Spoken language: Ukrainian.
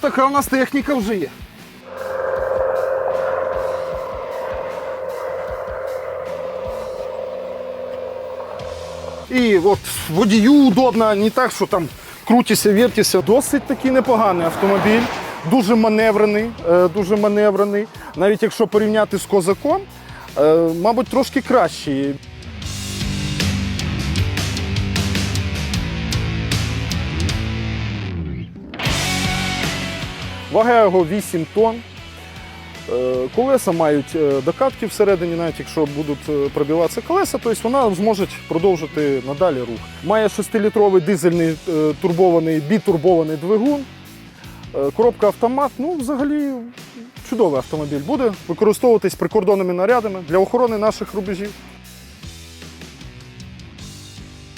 така у нас техніка вже є. І от водію удобно, не так, що там крутися, вертися. Досить такий непоганий автомобіль, дуже маневрений, е, дуже маневрений. Навіть якщо порівняти з козаком, е, мабуть, трошки кращий. Вага його 8 тонн. Е, Колеса мають е, докатки всередині, навіть якщо будуть е, пробиватися колеса, тобто вона зможе продовжити надалі рух. Має 6-літровий дизельний турбований, бітурбований двигун, коробка автомат. Ну, взагалі, чудовий автомобіль буде використовуватись прикордонними нарядами для охорони наших рубежів.